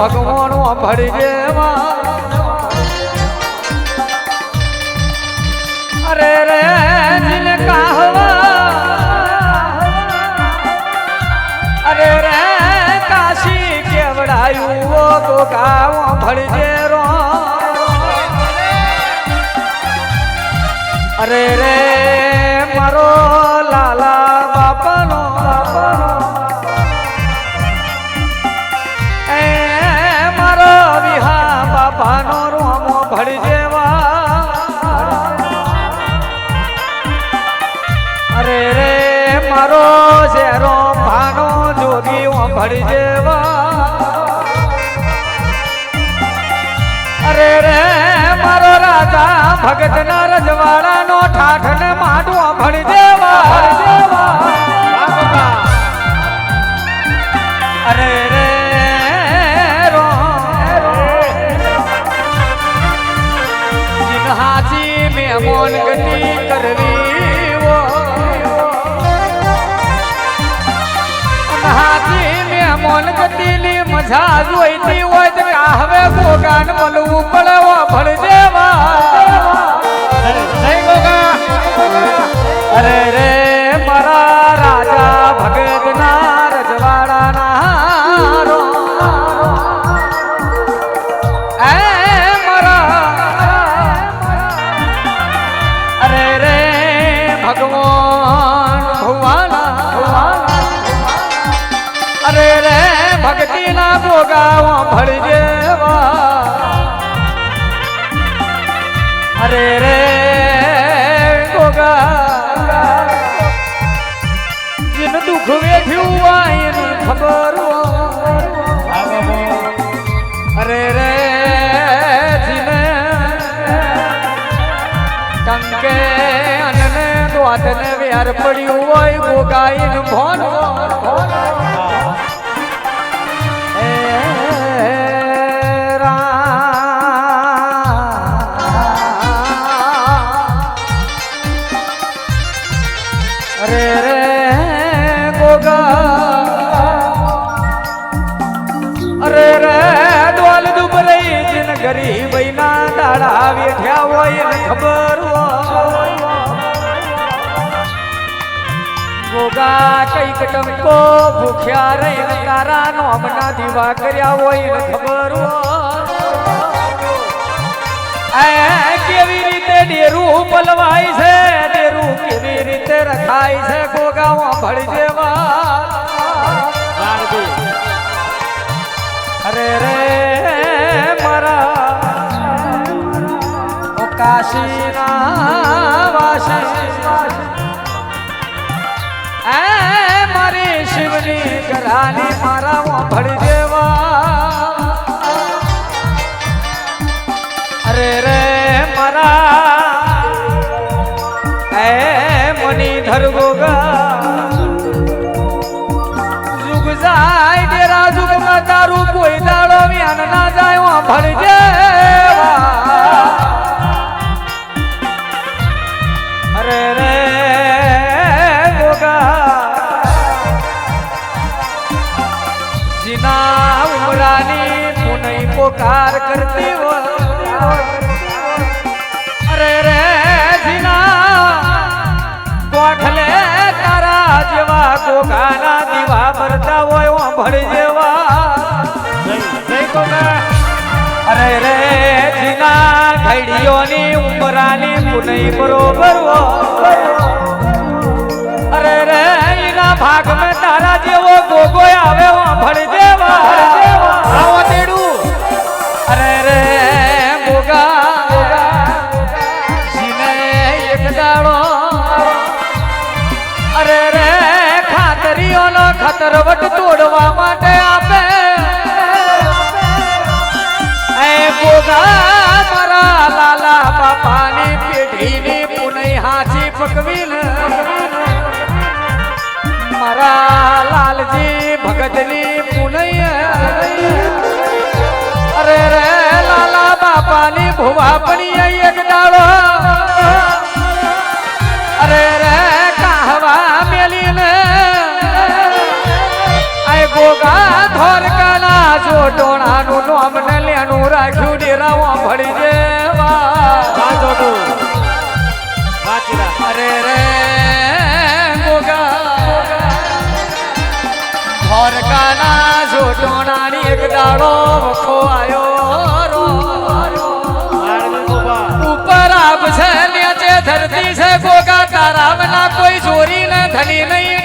ભગવાનો ભળજે અરે રે દિલ કાહવા. અરે રે, કાશી કેવડાયું ઓ ગોગાઓ ભળજે રો અરે રે, મારો રાજા ભગત ના રજવાડા નો ઠાઠ ને માટું ભણી દેવા. અરે રે હાજી મેમોન ગતિ કરવી વો હાજી મેમોન ગતિની મજા જોઈતી હોય તો હવે ભોગાન મળવું પડે ભણ દેવા. અરે રે મારા રાજા ભગત ના રજવાડાના રો એ અરે રે ભગવાન ભગવાના અરે રે ભક્તિના ભોગાવા ભળજેવા અરે રે, ગોગા જેન દુઃખ વેઠ્યું હોય એની ખબર. અરે રે, જીને ટંકે અનને દ્વાતને વ્યાર પડ્યું હોય ગોગાઈન ભોન એ કંઈક ટંકો ભૂખ્યા રહી તારા નોમના દીવા કર્યા હોય ખબર એ કેવી રીતે ડેરું પલવાય છે? ડેરું કેવી રીતે રખાય છે? ગોગાવા ભળી જેવા. અરે રે મારા ઓ કાશીના વાસી શિવની મારા વાંભળી દેવા અરે રે મારા, એ મની ધર ગોગા જુગ જાય તેરા જુગમાં તારું કોઈ દાડો વ્યાન ના જાય વાંભળી દેવા જીના ઘડીઓની ઉમરાની પુનઈ બરોબર અરે રે, એના ભાગ મેં તારા જેવો ગોગો આવે ભળી દેવા તેડું. અરે રે ગોગા એક અરે રે, ખાતરીઓનો ખત ખતરવટ તોડવા માટે આપે. એ ગોગા લાલા બાપાની પેઢીની પુનઈ હાથી પકવીને મારા લાલજી ભગતની પુનઈ અરે રે લાલા બાપાની ભુવા પણ એક ડાળો અરે રે કાહવા મેલીને. આય ગોગા ધોરકાના જો ટોણાનું નામ ને લેણું રાખ્યું ડેરાવા ભળી જેવા વાહ જોડું અરે રે ગોગા ધોરકાના એક ધરતી છે, ગોગા તારા કોઈ ચોરી ને ધની નહીં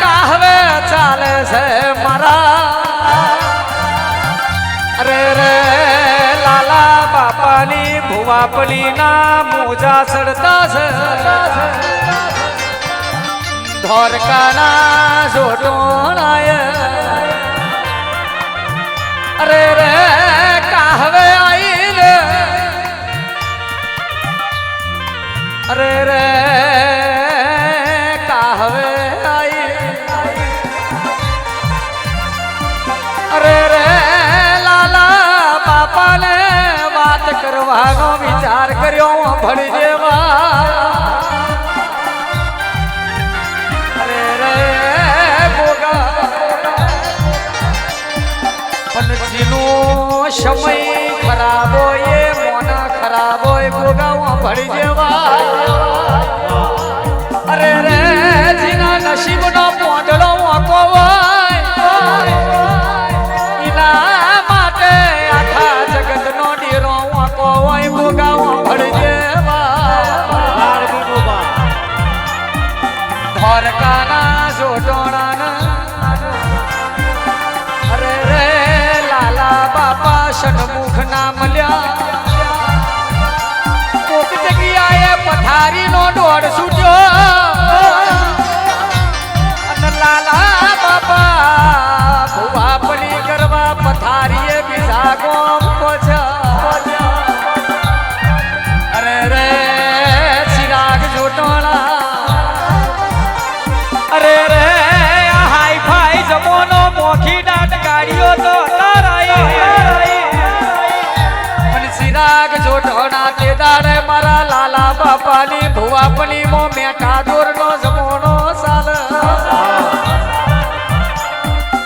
કાહવે ચાલે છે મારા રે, લાલા બાપાની ભુવાપલી ના મોજા સડતા છે. ધોરકાના જોટોણાય અરે રે, કાહવે આઈ રે. અરે રે વાત કરવાનો વિચાર કર્યો, ભણી દેવા સમય ખરાબ હોય, મોના ખરાબ હોય ગોગાવા ભળી જેવા અરે રે, જીના પોંદડો વાંકો ધોરકાના જોટોણાના અરે રે લાલા બાપા સન્મુખ ના મળ્યા. કોક જગ્યાએ પથારીનો દોડ છૂટ્યો. બાપાની ભુવાપની મો મેઠા દોરનો જમોનો સાલ.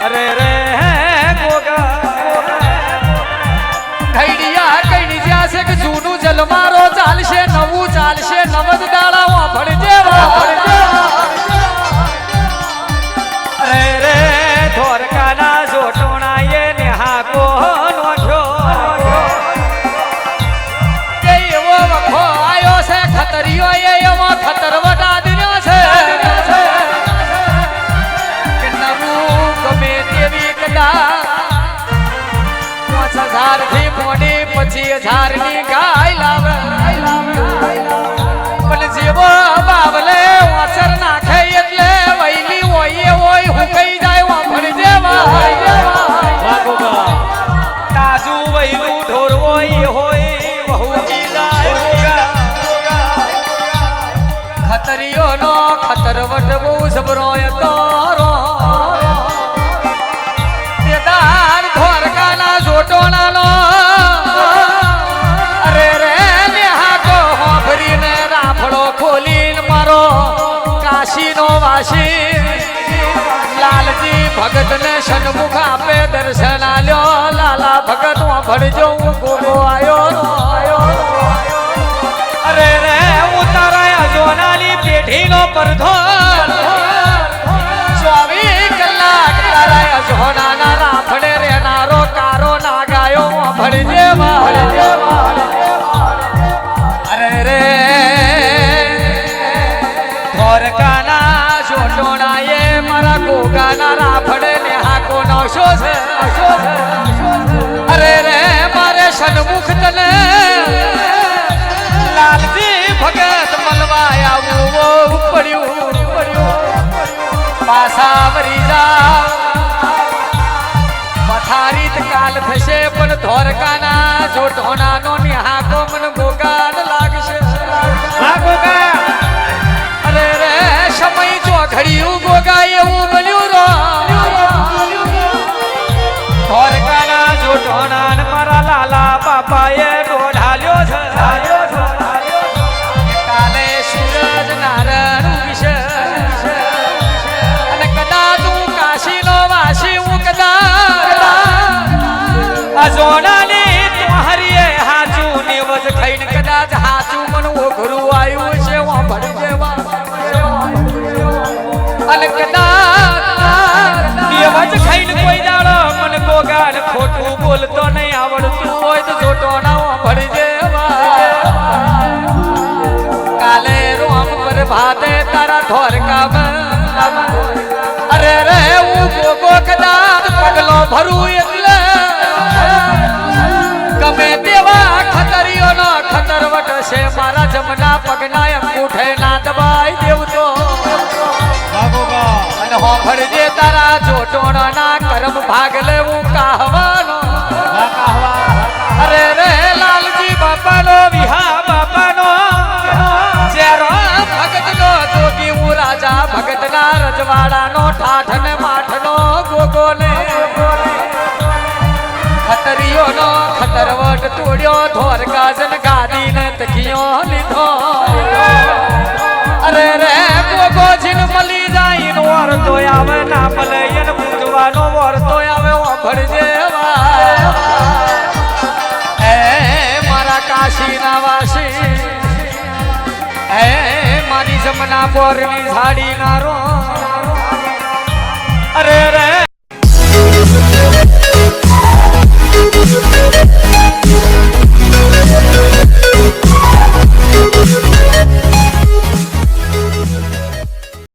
અરે રે ગોગા ઘડિયા કઈ જ્યાં છે કે જૂનું જલમારો ચાલશે, નવું ચાલશે. પછી વાસી લાલજી ભગતને સન્મુખ આપે દર્શન આલ્યો. લાલા ભગત ભણજો હું ગોગો આયો. અરે રે હું તારા અજોનાની પેઢીનો પરધો. ચોવીસ કલાક તારા અજોનાના રાફડે રેનારો કારો ના ગાયો ભણજે દેવા ગોગાના રાફડે ને હાકો નશો છે અરે રે મારે સન્મુખ તને લાલજી પડ્યું પડ્યું પાછા વરી જા. પથારીત કાલ થશે પણ ધોરકાના જોટોનાનો નિહાકો મન ગોગાન લાગશે. અરે રે સમય જો ઘડિયું ગોગા એવું ભાતે તારા ધોરકામાં અરે રે હું ભોગો કદાચ પગલો ભરું એટલે. ગમે તેવા ખતરીઓનો ખતરવટ છે મારા જમના પગના અંગૂઠે ના દબાઈ દેવતો હા ગોગા અને હોંભળજે તારા જોટોણના કરમ ભાગ લેવું કાહવાનો. અરે તોડ્યો થોર કાજન ગાદી ને તકિયો લીધો. અરે રે ગોગો જીન મળી જાય નો ઓર તો આવે ના ભલે એને પૂજવાનો ઓર તો આવે ઓભળજે એ મારા કાશી ના વાસી, એ મારી જમના બોરની ઝાડી ના રો. અરે રે